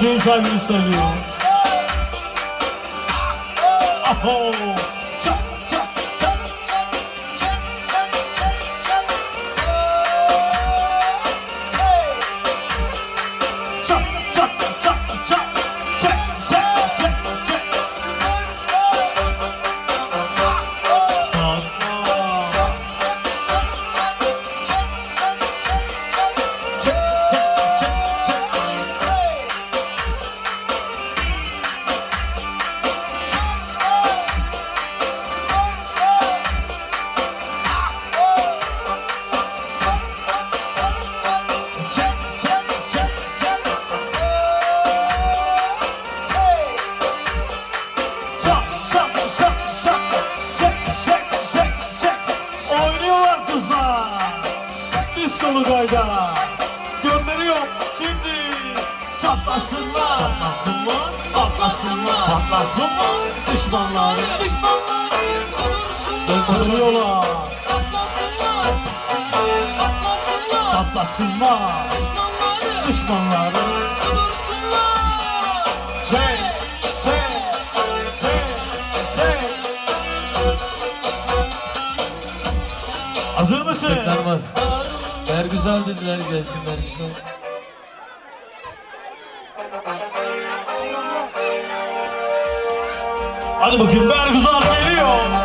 Düğün sahibini söylüyor. Aho. Çak Diskolu gayda. Gönderiyor şimdi. Çatlasınlar. Çatlasınlar. Patlasınlar. Patlasınlar. Düşmanları. Düşmanları. Döndürüyorlar. Patlasınlar. Düşmanları. Çek. Çek. Çek. Çek. Hazır mısın? Tekrar var. Ver güzel dediler gelsinler güzel. Hadi bakayım Bergüzar geliyor.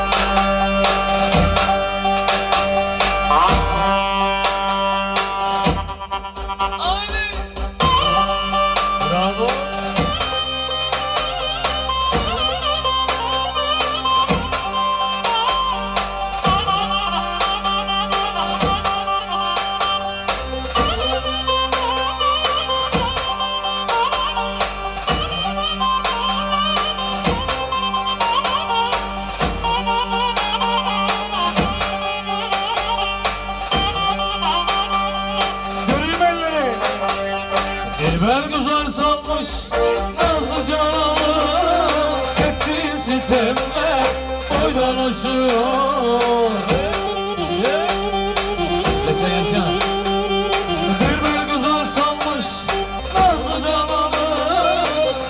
Dilber güzel sanmış Nazlı canımı Ettiğin sitemler Boydan aşıyor Yaşa yaşa Dilber güzel sanmış Nazlı canımı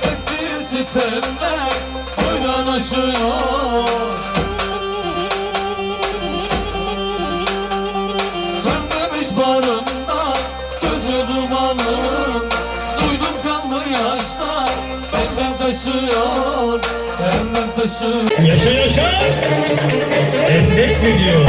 Ettiğin sitemler Boydan aşıyor Sönmemiş barında gözü dumanın taşıyor Benden taşıyor Yaşa yaşa. Endek mi diyor?